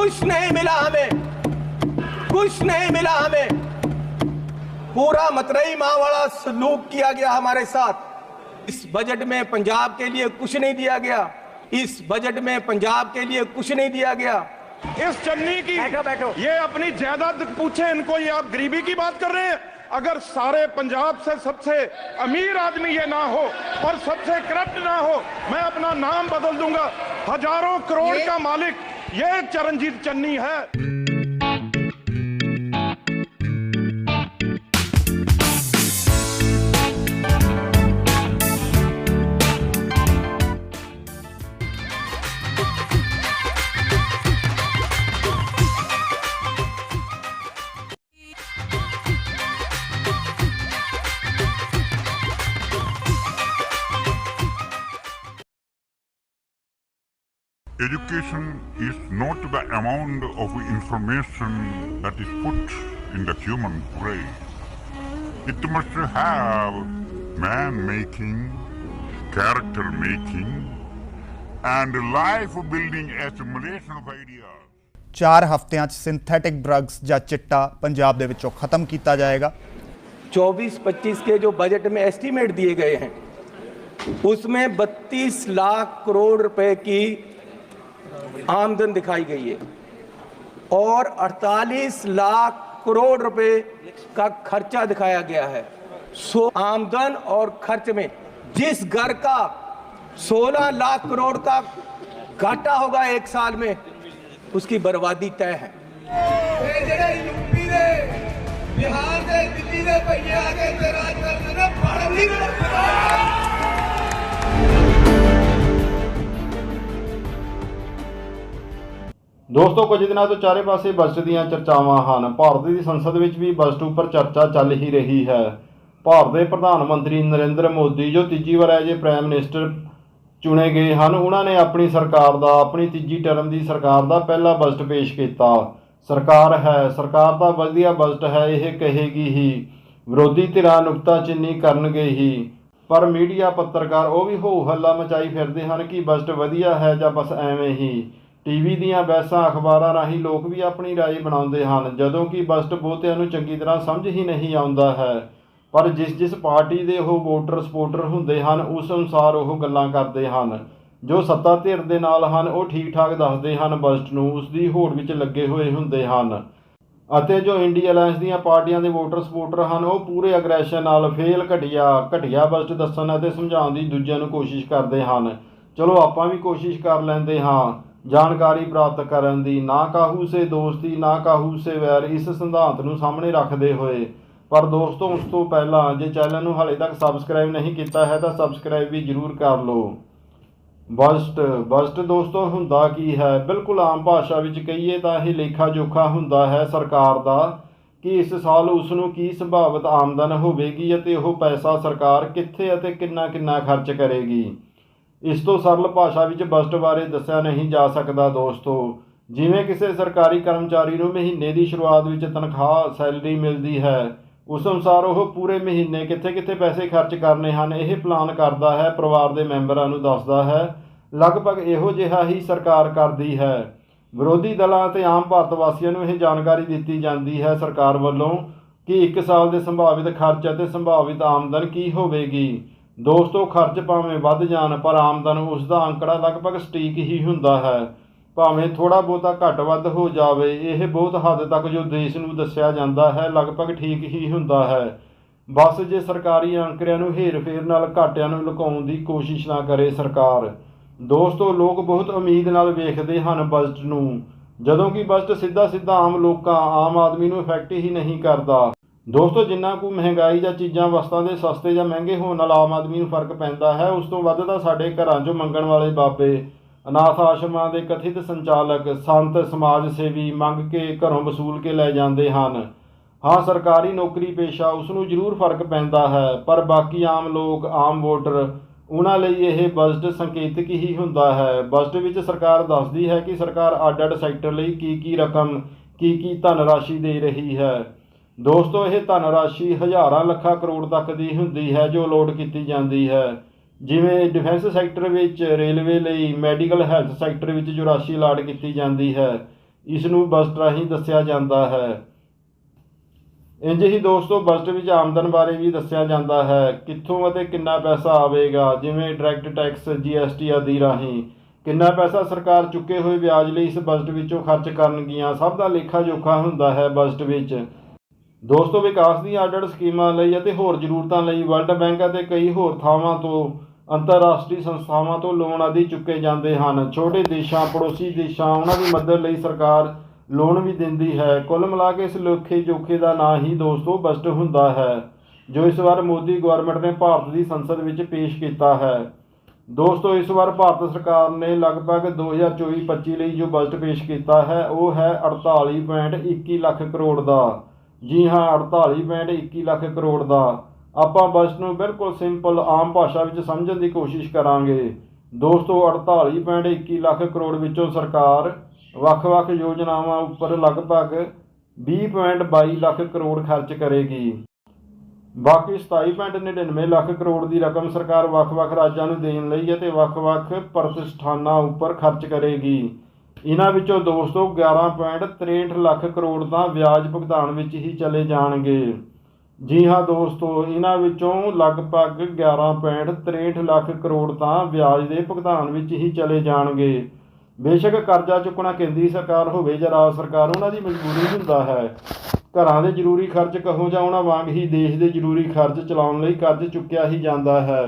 कुछ नहीं मिला हमें। कुछ नहीं मिला हमें। पूरा मतरई माँ वाला सलूक किया गया हमारे साथ। इस बजट में पंजाब के लिए कुछ नहीं दिया गया। इस बजट में पंजाब के लिए कुछ नहीं दिया गया। इस चन्नी की बैठो, बैठो। ये अपनी जायदाद पूछे इनको ये आप गरीबी की बात कर रहे हैं? अगर सारे पंजाब से सबसे अमीर आदमी ये ना हो और सबसे करप्ट ना हो मैं अपना नाम बदल दूँगा। हज़ारों करोड़ का मालिक ये चरणजीत चन्नी है Education is not the amount of information that is put in the human brain. It must have man making, character making, and life building assimilation of ideas. 4 ਹਫ਼ਤਿਆਂ 'ਚ ਸਿੰਥੈਟਿਕ ਡਰੱਗਸ ਜਾਂ ਚਿੱਟਾ ਪੰਜਾਬ ਦੇ ਵਿੱਚੋਂ ਖਤਮ ਕੀਤਾ ਜਾਏਗਾ 24-25 के जो बजट में एस्टीमेट दिए गए हैं उसमें 32 लाख करोड़ रुपए की आमदन दिखाई गई है। और 48 लाख करोड़ रुपए का खर्चा दिखाया गया है। सो आमदन और खर्च में जिस घर का 16 लाख करोड़ का घाटा होगा एक साल में, उसकी बर्बादी तय है। बिहार से दिल्ली पहिया ਦੋਸਤੋ, ਕੁਝ ਦਿਨਾਂ ਤੋਂ ਚਾਰੇ ਪਾਸੇ ਬਜਟ ਦੀਆਂ ਚਰਚਾਵਾਂ ਹਨ। ਭਾਰਤ ਦੀ ਸੰਸਦ ਵਿੱਚ ਵੀ ਬਜਟ ਉੱਪਰ ਚਰਚਾ ਚੱਲ ਹੀ ਰਹੀ ਹੈ। ਭਾਰਤ ਦੇ ਪ੍ਰਧਾਨ ਮੰਤਰੀ ਨਰਿੰਦਰ ਮੋਦੀ, ਜੋ ਤੀਜੀ ਵਾਰ ਐਜ ਪ੍ਰਾਈਮ ਮਿਨਿਸਟਰ ਚੁਣੇ ਗਏ ਹਨ, ਉਹਨਾਂ ਨੇ ਆਪਣੀ ਸਰਕਾਰ ਦਾ, ਆਪਣੀ ਤੀਜੀ ਟਰਮ ਦੀ ਸਰਕਾਰ ਦਾ ਪਹਿਲਾ ਬਜਟ ਪੇਸ਼ ਕੀਤਾ। ਸਰਕਾਰ ਹੈ, ਸਰਕਾਰ ਦਾ ਵਧੀਆ ਬਜਟ ਹੈ, ਇਹ ਕਹੇਗੀ ਹੀ। ਵਿਰੋਧੀ ਧਿਰਾਂ ਨੁਕਤਾਚੀਨੀ ਕਰਨਗੇ ਹੀ। ਪਰ ਮੀਡੀਆ ਪੱਤਰਕਾਰ ਉਹ ਵੀ ਹੋ ਹੱਲਾ ਮਚਾਈ ਫਿਰਦੇ ਹਨ ਕਿ ਬਜਟ ਵਧੀਆ ਹੈ ਜਾਂ ਬਸ ਐਵੇਂ ਹੀ। ਟੀਵੀ ਦੀਆਂ ਬਹਿਸਾਂ ਅਖਬਾਰਾਂ ਰਾਹੀਂ ਲੋਕ ਵੀ ਆਪਣੀ رائے ਬਣਾਉਂਦੇ ਹਨ ਜਦੋਂ ਕਿ ਬਜਟ ਬਹੁਤਿਆਂ ਨੂੰ ਚੰਗੀ ਤਰ੍ਹਾਂ ਸਮਝ ਹੀ ਨਹੀਂ ਆਉਂਦਾ ਹੈ ਪਰ ਜਿਸ ਜਿਸ ਪਾਰਟੀ ਦੇ ਉਹ ਵੋਟਰ ਸਪੋਰਟਰ ਹੁੰਦੇ ਹਨ ਉਸ ਅਨੁਸਾਰ ਉਹ ਗੱਲਾਂ ਕਰਦੇ ਹਨ ਜੋ ਸੱਤਾ ਧਿਰ ਦੇ ਨਾਲ ਹਨ ਉਹ ਠੀਕ ਠਾਕ ਦੱਸਦੇ ਹਨ ਬਜਟ ਨੂੰ ਉਸ ਦੀ ਹੋੜ ਵਿੱਚ ਲੱਗੇ ਹੋਏ ਹੁੰਦੇ ਹਨ ਅਤੇ ਜੋ ਇੰਡੀਆ ਅਲਾਈਅੰਸ ਦੀਆਂ ਪਾਰਟੀਆਂ ਦੇ ਵੋਟਰ ਸਪੋਰਟਰ ਹਨ ਉਹ ਪੂਰੇ ਅਗਰੈਸ਼ਨ ਨਾਲ ਫੇਲ ਘਟਿਆ ਘਟਿਆ ਬਜਟ ਦੱਸਣ ਅਤੇ ਸਮਝਾਉਣ ਦੀ ਦੂਜਿਆਂ ਨੂੰ ਕੋਸ਼ਿਸ਼ ਕਰਦੇ ਹਨ ਚਲੋ ਆਪਾਂ ਵੀ ਕੋਸ਼ਿਸ਼ ਕਰ ਲੈਂਦੇ ਹਾਂ ਜਾਣਕਾਰੀ ਪ੍ਰਾਪਤ ਕਰਨ ਦੀ। ਨਾ ਕਾਹੂ ਸੇ ਦੋਸਤੀ, ਨਾ ਕਾਹੂ ਸੇ ਵੈਰ ਇਸ ਸਿਧਾਂਤ ਨੂੰ ਸਾਹਮਣੇ ਰੱਖਦੇ ਹੋਏ। ਪਰ ਦੋਸਤੋ, ਉਸ ਤੋਂ ਪਹਿਲਾਂ ਜੇ ਚੈਨਲ ਨੂੰ ਹਾਲੇ ਤੱਕ ਸਬਸਕ੍ਰਾਈਬ ਨਹੀਂ ਕੀਤਾ ਹੈ, ਤਾਂ ਸਬਸਕ੍ਰਾਈਬ ਵੀ ਜਰੂਰ ਕਰ ਲਓ। ਬਸਟ ਬਸਟ ਦੋਸਤੋ, ਹੁੰਦਾ ਕੀ ਹੈ? ਬਿਲਕੁਲ ਆਮ ਭਾਸ਼ਾ ਵਿੱਚ ਕਹੀਏ ਤਾਂ ਇਹ ਲੇਖਾ ਜੋਖਾ ਹੁੰਦਾ ਹੈ ਸਰਕਾਰ ਦਾ ਕਿ ਇਸ ਸਾਲ ਉਸ ਨੂੰ ਕੀ ਸੰਭਾਵਿਤ ਆਮਦਨ ਹੋਵੇਗੀ ਅਤੇ ਉਹ ਪੈਸਾ ਸਰਕਾਰ ਕਿੱਥੇ ਅਤੇ ਕਿੰਨਾ ਕਿੰਨਾ ਖਰਚ ਕਰੇਗੀ। ਇਸ ਤੋਂ ਸਰਲ ਭਾਸ਼ਾ ਵਿੱਚ ਬਜਟ ਬਾਰੇ ਦੱਸਿਆ ਨਹੀਂ ਜਾ ਸਕਦਾ ਦੋਸਤੋ। ਜਿਵੇਂ ਕਿਸੇ ਸਰਕਾਰੀ ਕਰਮਚਾਰੀ ਨੂੰ ਮਹੀਨੇ ਦੀ ਸ਼ੁਰੂਆਤ ਵਿੱਚ ਤਨਖਾਹ, ਸੈਲਰੀ ਮਿਲਦੀ ਹੈ, ਉਸ ਅਨੁਸਾਰ ਉਹ ਪੂਰੇ ਮਹੀਨੇ ਕਿੱਥੇ-ਕਿੱਥੇ ਪੈਸੇ ਖਰਚ ਕਰਨੇ ਹਨ, ਇਹ ਪਲਾਨ ਕਰਦਾ ਹੈ, ਪਰਿਵਾਰ ਦੇ ਮੈਂਬਰਾਂ ਨੂੰ ਦੱਸਦਾ ਹੈ। ਲਗਭਗ ਇਹੋ ਜਿਹਾ ਹੀ ਸਰਕਾਰ ਕਰਦੀ ਹੈ। ਵਿਰੋਧੀ ਦਲਾਂ ਅਤੇ ਆਮ ਭਾਰਤ ਵਾਸੀਆਂ ਨੂੰ ਇਹ ਜਾਣਕਾਰੀ ਦਿੱਤੀ ਜਾਂਦੀ ਹੈ ਸਰਕਾਰ ਵੱਲੋਂ ਕਿ 1 ਸਾਲ ਦੇ ਸੰਭਾਵਿਤ ਖਰਚ ਅਤੇ ਸੰਭਾਵਿਤ ਆਮਦਨ ਕੀ ਹੋਵੇਗੀ। ਦੋਸਤੋ ਖਰਚ ਭਾਵੇਂ ਵੱਧ ਜਾਣ, ਪਰ ਆਮਦਨ ਉਸ ਦਾ ਅੰਕੜਾ ਲਗਭਗ ਸਟੀਕ ਹੀ ਹੁੰਦਾ ਹੈ। ਭਾਵੇਂ ਥੋੜਾ ਬਹੁਤਾ ਘੱਟ ਵੱਧ ਹੋ ਜਾਵੇ, ਇਹ ਬਹੁਤ ਹੱਦ ਤੱਕ ਜੋ ਦੇਸ਼ ਨੂੰ ਦੱਸਿਆ ਜਾਂਦਾ ਹੈ, ਲਗਭਗ ਠੀਕ ਹੀ ਹੁੰਦਾ ਹੈ। ਬਸ ਜੇ ਸਰਕਾਰੀ ਅੰਕੜਿਆਂ ਨੂੰ ਹੇਰ-ਫੇਰ ਨਾਲ ਘਾਟਿਆਂ ਨੂੰ ਲੁਕਾਉਣ ਦੀ ਕੋਸ਼ਿਸ਼ ਨਾ ਕਰੇ ਸਰਕਾਰ। ਦੋਸਤੋ, ਲੋਕ ਬਹੁਤ ਉਮੀਦ ਨਾਲ ਵੇਖਦੇ ਹਨ ਬਜਟ ਨੂੰ। ਜਦੋਂ ਕਿ ਬਜਟ ਸਿੱਧਾ ਸਿੱਧਾ ਆਮ ਲੋਕਾਂ, ਆਮ ਆਦਮੀ ਨੂੰ ਇਫੈਕਟ ਹੀ ਨਹੀਂ ਕਰਦਾ। ਦੋਸਤੋ, ਜਿੰਨਾ ਕੁ ਮਹਿੰਗਾਈ ਜਾਂ ਚੀਜ਼ਾਂ ਵਸਤਾਂ ਦੇ ਸਸਤੇ ਜਾਂ ਮਹਿੰਗੇ ਹੋਣ ਨਾਲ ਆਮ ਆਦਮੀ ਨੂੰ ਫ਼ਰਕ ਪੈਂਦਾ ਹੈ, ਉਸ ਤੋਂ ਵੱਧ ਤਾਂ ਸਾਡੇ ਘਰਾਂ 'ਚੋਂ ਮੰਗਣ ਵਾਲੇ ਬਾਬੇ, ਅਨਾਥ ਆਸ਼ਰਮਾਂ ਦੇ ਕਥਿਤ ਸੰਚਾਲਕ, ਸੰਤ, ਸਮਾਜ ਸੇਵੀ ਮੰਗ ਕੇ ਘਰੋਂ ਵਸੂਲ ਕੇ ਲੈ ਜਾਂਦੇ ਹਨ। ਹਾਂ, ਸਰਕਾਰੀ ਨੌਕਰੀ ਪੇਸ਼ਾ ਉਸ ਨੂੰ ਜ਼ਰੂਰ ਫ਼ਰਕ ਪੈਂਦਾ ਹੈ, ਪਰ ਬਾਕੀ ਆਮ ਲੋਕ, ਆਮ ਵੋਟਰ, ਉਹਨਾਂ ਲਈ ਇਹ ਬਜਟ ਸੰਕੇਤਕ ਹੀ ਹੁੰਦਾ ਹੈ। ਬਜਟ ਵਿੱਚ ਸਰਕਾਰ ਦੱਸਦੀ ਹੈ ਕਿ ਸਰਕਾਰ ਅੱਡ-ਅੱਡ ਸੈਕਟਰ ਲਈ ਕੀ ਕੀ ਰਕਮ ਕੀ ਕੀ ਧਨ ਰਾਸ਼ੀ ਦੇ ਰਹੀ ਹੈ। ਦੋਸਤੋ, ਇਹ ਧਨ ਰਾਸ਼ੀ ਹਜ਼ਾਰਾਂ ਲੱਖਾਂ ਕਰੋੜ ਤੱਕ ਦੀ ਹੁੰਦੀ ਹੈ ਜੋ ਲੋਡ ਕੀਤੀ ਜਾਂਦੀ ਹੈ। ਜਿਵੇਂ ਡਿਫੈਂਸ ਸੈਕਟਰ ਵਿੱਚ, ਰੇਲਵੇ ਲਈ, ਮੈਡੀਕਲ ਹੈਲਥ ਸੈਕਟਰ ਵਿੱਚ ਜੋ ਰਾਸ਼ੀ ਲਾਡ ਕੀਤੀ ਜਾਂਦੀ ਹੈ, ਇਸ ਨੂੰ ਬਜਟ ਰਾਹੀਂ ਦੱਸਿਆ ਜਾਂਦਾ ਹੈ। ਇੰਜ ਹੀ ਦੋਸਤੋ ਬਜਟ ਵਿੱਚ ਆਮਦਨ ਬਾਰੇ ਵੀ ਦੱਸਿਆ ਜਾਂਦਾ ਹੈ, ਕਿੱਥੋਂ ਅਤੇ ਕਿੰਨਾ ਪੈਸਾ ਆਵੇਗਾ, ਜਿਵੇਂ ਡਾਇਰੈਕਟ ਟੈਕਸ ਜੀਐਸਟੀ ਆਦਿ ਰਾਹੀਂ। ਕਿੰਨਾ ਪੈਸਾ ਸਰਕਾਰ ਚੁੱਕੇ ਹੋਏ ਵਿਆਜ ਲਈ ਇਸ ਬਜਟ ਵਿੱਚੋਂ ਖਰਚ ਕਰਨਗੀਆਂ, ਸਭ ਦਾ ਲੇਖਾ ਜੋਖਾ ਹੁੰਦਾ ਹੈ ਬਜਟ ਵਿੱਚ। ਦੋਸਤੋ, ਵਿਕਾਸ ਦੀਆਂ ਅੱਡ-ਅੱਡ ਸਕੀਮਾਂ ਲਈ ਅਤੇ ਹੋਰ ਜ਼ਰੂਰਤਾਂ ਲਈ ਵਰਲਡ ਬੈਂਕ ਅਤੇ ਕਈ ਹੋਰ ਥਾਵਾਂ ਤੋਂ ਅੰਤਰਰਾਸ਼ਟਰੀ ਸੰਸਥਾਵਾਂ ਤੋਂ ਲੋਨ ਆਦਿ ਚੁੱਕੇ ਜਾਂਦੇ ਹਨ। ਛੋਟੇ ਦੇਸ਼ਾਂ, ਪੜੋਸੀ ਦੇਸ਼ਾਂ, ਉਹਨਾਂ ਦੀ ਮਦਦ ਲਈ ਸਰਕਾਰ ਲੋਨ ਵੀ ਦਿੰਦੀ ਹੈ। ਕੁੱਲ ਮਿਲਾ ਕੇ ਇਸ ਲੇਖੇ ਜੋਖੇ ਦਾ ਨਾਂ ਹੀ ਦੋਸਤੋ ਬਜਟ ਹੁੰਦਾ ਹੈ, ਜੋ ਇਸ ਵਾਰ ਮੋਦੀ ਗਵਰਨਮੈਂਟ ਨੇ ਭਾਰਤ ਦੀ ਸੰਸਦ ਵਿੱਚ ਪੇਸ਼ ਕੀਤਾ ਹੈ। ਦੋਸਤੋ, ਇਸ ਵਾਰ ਭਾਰਤ ਸਰਕਾਰ ਨੇ ਲਗਭਗ 2024-25 ਲਈ ਜੋ ਬਜਟ ਪੇਸ਼ ਕੀਤਾ ਹੈ, ਉਹ ਹੈ 48.21 ਲੱਖ ਕਰੋੜ ਦਾ। ਜੀ ਹਾਂ 48.21 ਲੱਖ ਕਰੋੜ ਦਾ। ਆਪਾਂ ਬਸ ਨੂੰ ਬਿਲਕੁਲ ਸਿੰਪਲ ਆਮ ਭਾਸ਼ਾ ਵਿੱਚ ਸਮਝਣ ਦੀ ਕੋਸ਼ਿਸ਼ ਕਰਾਂਗੇ। ਦੋਸਤੋ 48.21 ਲੱਖ ਕਰੋੜ ਵਿੱਚੋਂ ਸਰਕਾਰ ਵੱਖ-ਵੱਖ ਯੋਜਨਾਵਾਂ ਉੱਪਰ ਲਗਭਗ 20.22 ਲੱਖ ਕਰੋੜ ਖਰਚ ਕਰੇਗੀ। ਬਾਕੀ 27.99 ਲੱਖ ਕਰੋੜ ਦੀ ਰਕਮ ਸਰਕਾਰ ਵੱਖ-ਵੱਖ ਰਾਜਾਂ ਨੂੰ ਦੇਣ ਲਈ ਅਤੇ ਵੱਖ-ਵੱਖ ਪ੍ਰਤਿਸ਼ਠਾਨਾਂ ਉੱਪਰ ਖਰਚ ਕਰੇਗੀ। ਇਹਨਾਂ ਵਿੱਚੋਂ ਦੋਸਤੋ 11.63 ਲੱਖ ਕਰੋੜ ਤਾਂ ਵਿਆਜ ਭੁਗਤਾਨ ਵਿੱਚ ਹੀ ਚਲੇ ਜਾਣਗੇ। ਜੀ ਹਾਂ ਦੋਸਤੋ, ਇਹਨਾਂ ਵਿੱਚੋਂ ਲਗਭਗ 11.63 ਲੱਖ ਕਰੋੜ ਤਾਂ ਵਿਆਜ ਦੇ ਭੁਗਤਾਨ ਵਿੱਚ ਹੀ ਚਲੇ ਜਾਣਗੇ। ਬੇਸ਼ੱਕ ਕਰਜ਼ਾ ਚੁੱਕਣਾ ਕੇਂਦਰੀ ਸਰਕਾਰ ਹੋਵੇ ਜਾਂ ਰਾਜ ਸਰਕਾਰ, ਉਹਨਾਂ ਦੀ ਮਜਬੂਰੀ ਹੁੰਦਾ ਹੈ। ਘਰਾਂ ਦੇ ਜ਼ਰੂਰੀ ਖਰਚ ਕਹੋ ਜਾਂ ਉਹਨਾਂ ਵਾਂਗ ਹੀ ਦੇਸ਼ ਦੇ ਜ਼ਰੂਰੀ ਖਰਚ ਚਲਾਉਣ ਲਈ ਕਰਜ਼ ਚੁੱਕਿਆ ਹੀ ਜਾਂਦਾ ਹੈ।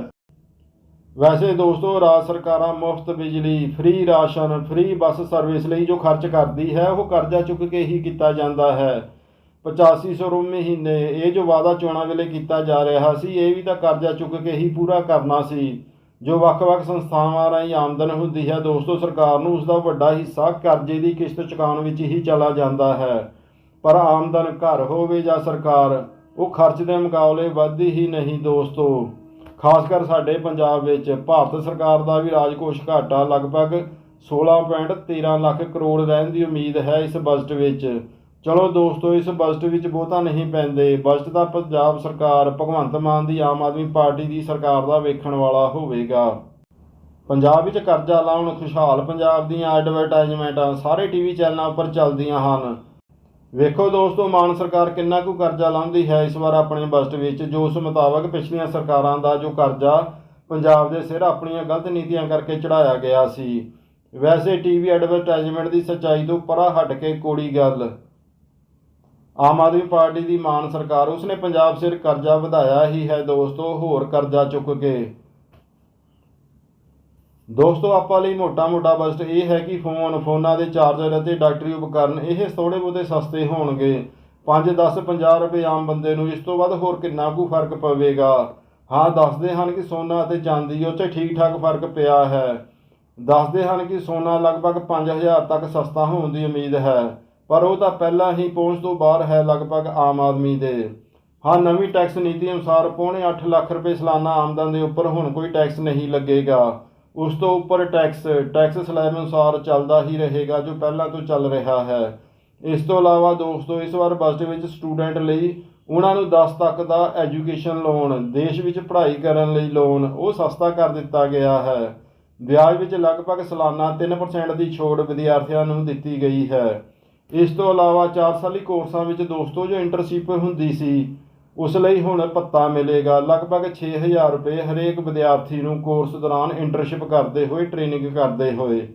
ਵੈਸੇ ਦੋਸਤੋ, ਰਾਜ ਸਰਕਾਰਾਂ ਮੁਫਤ ਬਿਜਲੀ free ration free bus service ਲਈ ਜੋ ਖਰਚ ਕਰਦੀ ਹੈ, ਉਹ ਕਰਜ਼ਾ ਚੁੱਕ ਕੇ ਹੀ ਕੀਤਾ ਜਾਂਦਾ ਹੈ। 8500 ਰੁਪਏ ਮਹੀਨੇ, ਇਹ ਜੋ ਵਾਅਦਾ ਚੋਣਾਂ ਵੇਲੇ ਕੀਤਾ ਜਾ ਰਿਹਾ ਸੀ, ਇਹ ਵੀ ਤਾਂ ਕਰਜ਼ਾ ਚੁੱਕ ਕੇ ਹੀ ਪੂਰਾ ਕਰਨਾ ਸੀ। ਜੋ ਵੱਖ-ਵੱਖ ਸੰਸਥਾਵਾਂ ਰਾਹੀਂ ਆਮਦਨ ਹੁੰਦੀ ਹੈ, ਦੋਸਤੋ, ਸਰਕਾਰ ਨੂੰ ਉਸ ਦਾ ਵੱਡਾ ਹਿੱਸਾ ਕਰਜ਼ੇ ਦੀ ਕਿਸ਼ਤ ਚੁਕਾਉਣ ਵਿੱਚ ਹੀ ਚਲਾ ਜਾਂਦਾ ਹੈ। ਪਰ ਆਮਦਨ ਘਰ ਹੋਵੇ ਜਾਂ ਸਰਕਾਰ, ਉਹ ਖਰਚ ਦੇ ਮੁਕਾਬਲੇ ਵੱਧਦੀ ਹੀ ਨਹੀਂ, ਦੋਸਤੋ। ਖਾਸ ਕਰ ਸਾਡੇ ਪੰਜਾਬ ਵਿੱਚ ਭਾਰਤ ਸਰਕਾਰ ਦਾ ਵੀ ਰਾਜਕੋਸ਼ ਘਾਟਾ ਲਗਭਗ 16.13 ਲੱਖ ਕਰੋੜ ਰਹਿਣ ਦੀ ਉਮੀਦ ਹੈ ਇਸ ਬਜਟ ਵਿੱਚ। ਚਲੋ ਦੋਸਤੋ, ਇਸ ਬਜਟ ਵਿੱਚ ਬਹੁਤਾ ਨਹੀਂ ਪੈਂਦੇ। ਬਜਟ ਦਾ ਪੰਜਾਬ ਸਰਕਾਰ, ਭਗਵੰਤ ਮਾਨ ਦੀ ਆਮ ਆਦਮੀ ਪਾਰਟੀ ਦੀ ਸਰਕਾਰ ਦਾ ਵੇਖਣ ਵਾਲਾ ਹੋਵੇਗਾ। ਪੰਜਾਬ ਵਿੱਚ ਕਰਜ਼ਾ ਲਾਉਣ ਖੁਸ਼ਹਾਲ ਪੰਜਾਬ ਦੀਆਂ ਐਡਵਰਟਾਈਜ਼ਮੈਂਟਾਂ ਸਾਰੇ ਟੀਵੀ ਚੈਨਲਾਂ ਉੱਪਰ ਚੱਲਦੀਆਂ ਹਨ। ਵੇਖੋ ਦੋਸਤੋ, ਮਾਨ ਸਰਕਾਰ ਕਿੰਨਾ ਕੁ ਕਰਜ਼ਾ ਲਾਉਂਦੀ ਹੈ ਇਸ ਵਾਰ ਆਪਣੇ ਬਜਟ ਵਿੱਚ, ਜੋ ਉਸ ਮੁਤਾਬਕ ਪਿਛਲੀਆਂ ਸਰਕਾਰਾਂ ਦਾ ਜੋ ਕਰਜ਼ਾ ਪੰਜਾਬ ਦੇ ਸਿਰ ਆਪਣੀਆਂ ਗਲਤ ਨੀਤੀਆਂ ਕਰਕੇ ਚੜਾਇਆ ਗਿਆ ਸੀ। ਵੈਸੇ ਟੀਵੀ ਐਡਵਰਟਾਈਜ਼ਮੈਂਟ ਦੀ ਸੱਚਾਈ ਤੋਂ ਪਰਾਂ ਹਟ ਕੇ ਕੋੜੀ ਗੱਲ। ਆਮ ਆਦਮੀ ਪਾਰਟੀ ਦੀ ਮਾਨ ਸਰਕਾਰ, ਉਸਨੇ ਪੰਜਾਬ ਸਿਰ ਕਰਜ਼ਾ ਵਧਾਇਆ ਹੀ ਹੈ ਦੋਸਤੋ, ਹੋਰ ਕਰਜ਼ਾ ਚੁੱਕ ਕੇ। ਦੋਸਤੋ, ਆਪਾਂ ਲਈ ਮੋਟਾ-ਮੋਟਾ ਬਜਟ ਇਹ ਹੈ ਕਿ ਫੋਨ, ਫੋਨਾਂ ਦੇ ਚਾਰਜਰ ਅਤੇ ਡਾਕਟਰੀ ਉਪਕਰਨ ਇਹ ਥੋੜੇ ਬਹੁਤੇ ਸਸਤੇ ਹੋਣਗੇ। 5-10 50 ਰੁਪਏ ਆਮ ਬੰਦੇ ਨੂੰ ਇਸ ਤੋਂ ਵੱਧ ਹੋਰ ਕਿੰਨਾ ਕੁ ਫ਼ਰਕ ਪਵੇਗਾ? ਹਾਂ, ਦੱਸਦੇ ਹਨ ਕਿ ਸੋਨਾ ਅਤੇ ਚਾਂਦੀ ਉੱਤੇ ਠੀਕ-ਠਾਕ ਫ਼ਰਕ ਪਿਆ ਹੈ। ਦੱਸਦੇ ਹਨ ਕਿ ਸੋਨਾ ਲਗਭਗ 5000 ਤੱਕ ਸਸਤਾ ਹੋਣ ਦੀ ਉਮੀਦ ਹੈ, ਪਰ ਉਹ ਤਾਂ ਪਹਿਲਾਂ ਹੀ ਪਹੁੰਚ ਤੋਂ ਬਾਹਰ ਹੈ ਲਗਭਗ ਆਮ ਆਦਮੀ ਦੇ। ਹਾਂ, ਨਵੀਂ ਟੈਕਸ ਨੀਤੀ ਅਨੁਸਾਰ ਪੌਣੇ 8 ਲੱਖ ਰੁਪਏ ਸਾਲਾਨਾ ਆਮਦਨ ਦੇ ਉੱਪਰ ਹੁਣ ਕੋਈ ਟੈਕਸ ਨਹੀਂ ਲੱਗੇਗਾ। ਉਸ ਤੋਂ ਉੱਪਰ ਟੈਕਸ ਟੈਕਸ ਸਲੈਬ ਅਨੁਸਾਰ ਚੱਲਦਾ ਹੀ ਰਹੇਗਾ ਜੋ ਪਹਿਲਾਂ ਤੋਂ ਚੱਲ ਰਿਹਾ ਹੈ। ਇਸ ਤੋਂ ਇਲਾਵਾ ਦੋਸਤੋ, ਇਸ ਵਾਰ ਬਜਟ ਵਿੱਚ ਸਟੂਡੈਂਟ ਲਈ ਉਹਨਾਂ ਨੂੰ 10 ਤੱਕ ਦਾ ਐਜੂਕੇਸ਼ਨ ਲੋਨ, ਦੇਸ਼ ਵਿੱਚ ਪੜ੍ਹਾਈ ਕਰਨ ਲਈ ਲੋਨ, ਉਹ ਸਸਤਾ ਕਰ ਦਿੱਤਾ ਗਿਆ ਹੈ। ਵਿਆਜ ਵਿੱਚ ਲਗਭਗ ਸਾਲਾਨਾ 3% ਦੀ ਛੋਟ ਵਿਦਿਆਰਥੀਆਂ ਨੂੰ ਦਿੱਤੀ ਗਈ ਹੈ। ਇਸ ਤੋਂ ਇਲਾਵਾ 4 ਸਾਲੀ ਕੋਰਸਾਂ ਵਿੱਚ ਦੋਸਤੋ, ਜੋ ਇੰਟਰਨਸ਼ਿਪ ਹੁੰਦੀ ਸੀ ਉਸ ਲਈ ਹੁਣ ਪੱਤਾ ਮਿਲੇਗਾ। ਲਗਭਗ 6000 ਰੁਪਏ ਹਰੇਕ ਵਿਦਿਆਰਥੀ ਨੂੰ ਕੋਰਸ ਦੌਰਾਨ ਇੰਟਰਨਸ਼ਿਪ ਕਰਦੇ ਹੋਏ ਟ੍ਰੇਨਿੰਗ ਕਰਦੇ ਹੋਏ।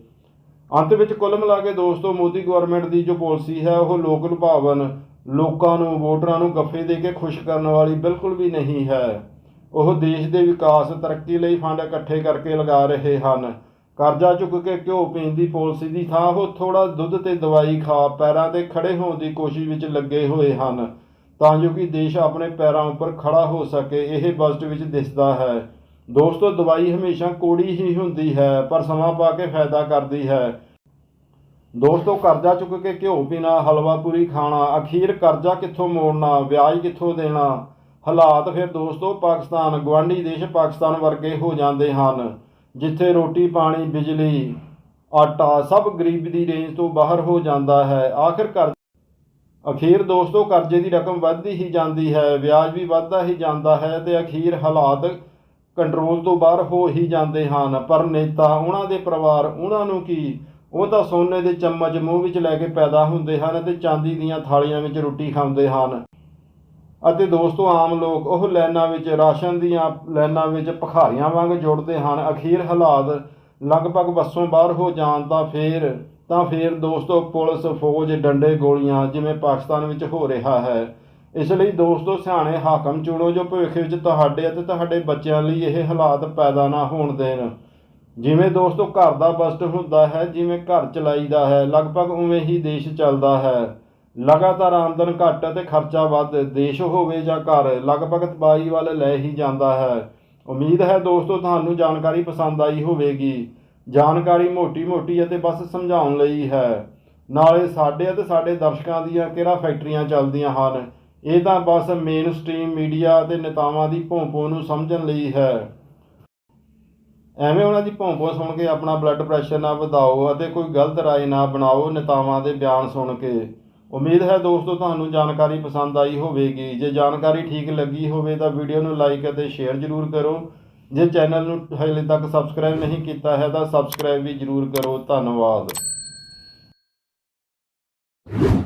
ਅੰਤ ਵਿੱਚ ਕੁੱਲ ਮਿਲਾ ਕੇ ਦੋਸਤੋ, ਮੋਦੀ ਗਵਰਨਮੈਂਟ ਦੀ ਜੋ ਪਾਲਿਸੀ ਹੈ, ਉਹ ਲੋਕ ਲੁਭਾਵਨ ਲੋਕਾਂ ਨੂੰ, ਵੋਟਰਾਂ ਨੂੰ ਗੱਫੇ ਦੇ ਕੇ ਖੁਸ਼ ਕਰਨ ਵਾਲੀ ਬਿਲਕੁਲ ਵੀ ਨਹੀਂ ਹੈ। ਉਹ ਦੇਸ਼ ਦੇ ਵਿਕਾਸ, ਤਰੱਕੀ ਲਈ ਫੰਡ ਇਕੱਠੇ ਕਰਕੇ ਲਗਾ ਰਹੇ ਹਨ। ਕਰਜ਼ਾ ਚੁੱਕ ਕੇ ਘਿਓ ਪੀਣ ਦੀ ਪਾਲਿਸੀ ਦੀ ਥਾਂ, ਉਹ ਥੋੜਾ ਦੁੱਧ ਤੇ ਦਵਾਈ ਖਾ, ਪੈਰਾਂ ਤੇ ਖੜੇ ਹੋਣ ਦੀ ਕੋਸ਼ਿਸ਼ ਵਿੱਚ ਲੱਗੇ ਹੋਏ ਹਨ। ਤਾਂ ਜੋ ਕਿ ਦੇਸ਼ ਆਪਣੇ ਪੈਰਾਂ ਉੱਪਰ ਖੜਾ ਹੋ ਸਕੇ, ਇਹ ਬਜਟ ਵਿੱਚ ਦਿਸਦਾ ਹੈ। ਦੋਸਤੋ, ਦਵਾਈ ਹਮੇਸ਼ਾ ਕੋੜੀ ਹੀ ਹੁੰਦੀ ਹੈ, ਪਰ ਸਮਾਂ ਪਾ ਕੇ ਫਾਇਦਾ ਕਰਦੀ ਹੈ। ਦੋਸਤੋ, ਕਰਜ਼ਾ ਚੁੱਕ ਕੇ ਘਿਓ ਪੀਣਾ, ਹਲਵਾ, ਪੂਰੀ ਖਾਣਾ, ਅਖੀਰ ਕਰਜ਼ਾ ਕਿੱਥੋਂ ਮੋੜਨਾ, ਵਿਆਜ ਕਿੱਥੋਂ ਦੇਣਾ? ਹਾਲਾਤ ਫਿਰ ਦੋਸਤੋ ਪਾਕਿਸਤਾਨ ਗਵਾਂਢੀ ਦੇਸ਼ ਪਾਕਿਸਤਾਨ ਵਰਗੇ ਹੋ ਜਾਂਦੇ ਹਨ, ਜਿੱਥੇ ਰੋਟੀ, ਪਾਣੀ, ਬਿਜਲੀ, ਆਟਾ ਸਭ ਗਰੀਬ ਦੀ ਰੇਂਜ ਤੋਂ ਬਾਹਰ ਹੋ ਜਾਂਦਾ ਹੈ। ਆਖਿਰ ਕਰ ਅਖੀਰ ਦੋਸਤੋ ਕਰਜ਼ੇ ਦੀ ਰਕਮ ਵੱਧਦੀ ਹੀ ਜਾਂਦੀ ਹੈ, ਵਿਆਜ ਵੀ ਵੱਧਦਾ ਹੀ ਜਾਂਦਾ ਹੈ ਤੇ ਅਖੀਰ ਹਾਲਾਤ ਕੰਟਰੋਲ ਤੋਂ ਬਾਹਰ ਹੋ ਹੀ ਜਾਂਦੇ ਹਨ। ਪਰ ਨੇਤਾ, ਉਹਨਾਂ ਦੇ ਪਰਿਵਾਰ, ਉਹਨਾਂ ਨੂੰ ਕੀ? ਉਹ ਤਾਂ ਸੋਨੇ ਦੇ ਚਮਚ ਮੂੰਹ ਵਿੱਚ ਲੈ ਕੇ ਪੈਦਾ ਹੁੰਦੇ ਹਨ ਤੇ ਚਾਂਦੀ ਦੀਆਂ ਥਾਲੀਆਂ ਵਿੱਚ ਰੋਟੀ ਖਾਂਦੇ ਹਨ। ਅਤੇ ਦੋਸਤੋ ਆਮ ਲੋਕ ਉਹ ਲਾਈਨਾਂ ਵਿੱਚ, ਰਾਸ਼ਨ ਦੀਆਂ ਲਾਈਨਾਂ ਵਿੱਚ ਭਖਾਰੀਆਂ ਵਾਂਗ ਜੁੜਦੇ ਹਨ। ਅਖੀਰ ਹਾਲਾਤ ਲਗਭਗ ਬੱਸੋਂ ਬਾਹਰ ਹੋ ਜਾਣ ਤਾਂ ਫੇਰ ਤਾਂ ਫਿਰ ਦੋਸਤੋ ਪੁਲਿਸ ਫੌਜ ਡੰਡੇ ਗੋਲੀਆਂ ਜਿਵੇਂ ਪਾਕਿਸਤਾਨ ਵਿੱਚ ਹੋ ਰਿਹਾ ਹੈ। ਇਸ ਲਈ ਦੋਸਤੋ ਸਿਆਣੇ ਹਾਕਮ ਚੁਣੋ ਜੋ ਭਵਿੱਖ ਵਿੱਚ ਤੁਹਾਡੇ ਅਤੇ ਤੁਹਾਡੇ ਬੱਚਿਆਂ ਲਈ ਇਹ ਹਾਲਾਤ ਪੈਦਾ ਨਾ ਹੋਣ ਦੇਣ। ਜਿਵੇਂ ਦੋਸਤੋ ਘਰ ਦਾ ਬਸਟ ਹੁੰਦਾ ਹੈ, ਜਿਵੇਂ ਘਰ ਚਲਾਈਦਾ ਹੈ, ਲਗਭਗ ਉਵੇਂ ਹੀ ਦੇਸ਼ ਚੱਲਦਾ ਹੈ। ਲਗਾਤਾਰ ਆਮਦਨ ਘੱਟ ਅਤੇ ਖਰਚਾ ਵੱਧ, ਦੇਸ਼ ਹੋਵੇ ਜਾਂ ਘਰ, ਲਗਭਗ ਤਬਾਹੀ ਵੱਲ ਲੈ ਹੀ ਜਾਂਦਾ ਹੈ। ਉਮੀਦ ਹੈ ਦੋਸਤੋ ਤੁਹਾਨੂੰ ਜਾਣਕਾਰੀ ਪਸੰਦ ਆਈ ਹੋਵੇਗੀ। ਜਾਣਕਾਰੀ ਮੋਟੀ-ਮੋਟੀ ਅਤੇ ਬਸ ਸਮਝਾਉਣ ਲਈ ਹੈ। ਨਾਲੇ ਸਾਡੇ ਅਤੇ ਸਾਡੇ ਦਰਸ਼ਕਾਂ ਦੀਆਂ ਕਿਹੜਾ ਫੈਕਟਰੀਆਂ ਚੱਲਦੀਆਂ ਹਨ? ਇਹ ਤਾਂ ਬਸ ਮੇਨ ਸਟ੍ਰੀਮ ਮੀਡੀਆ ਅਤੇ ਨੇਤਾਵਾਂ ਦੀ ਭੋਂ ਨੂੰ ਸਮਝਣ ਲਈ ਹੈ। ਐਵੇਂ ਉਹਨਾਂ ਦੀ ਭੌਂ ਸੁਣ ਕੇ ਆਪਣਾ ਬਲੱਡ ਪ੍ਰੈਸ਼ਰ ਨਾ ਵਧਾਓ ਅਤੇ ਕੋਈ ਗਲਤ ਰਾਏ ਨਾ ਬਣਾਓ ਨੇਤਾਵਾਂ ਦੇ ਬਿਆਨ ਸੁਣ ਕੇ। ਉਮੀਦ ਹੈ ਦੋਸਤੋ ਤੁਹਾਨੂੰ ਜਾਣਕਾਰੀ ਪਸੰਦ ਆਈ ਹੋਵੇਗੀ। ਜੇ ਜਾਣਕਾਰੀ ਠੀਕ ਲੱਗੀ ਹੋਵੇ ਤਾਂ ਵੀਡੀਓ ਨੂੰ ਲਾਈਕ ਅਤੇ ਸ਼ੇਅਰ ਜ਼ਰੂਰ ਕਰੋ। ਜੇ ਚੈਨਲ ਨੂੰ ਹਾਲੇ ਤੱਕ ਸਬਸਕ੍ਰਾਈਬ ਨਹੀਂ ਕੀਤਾ ਹੈ ਤਾਂ ਸਬਸਕ੍ਰਾਈਬ ਵੀ ਜ਼ਰੂਰ ਕਰੋ। ਧੰਨਵਾਦ।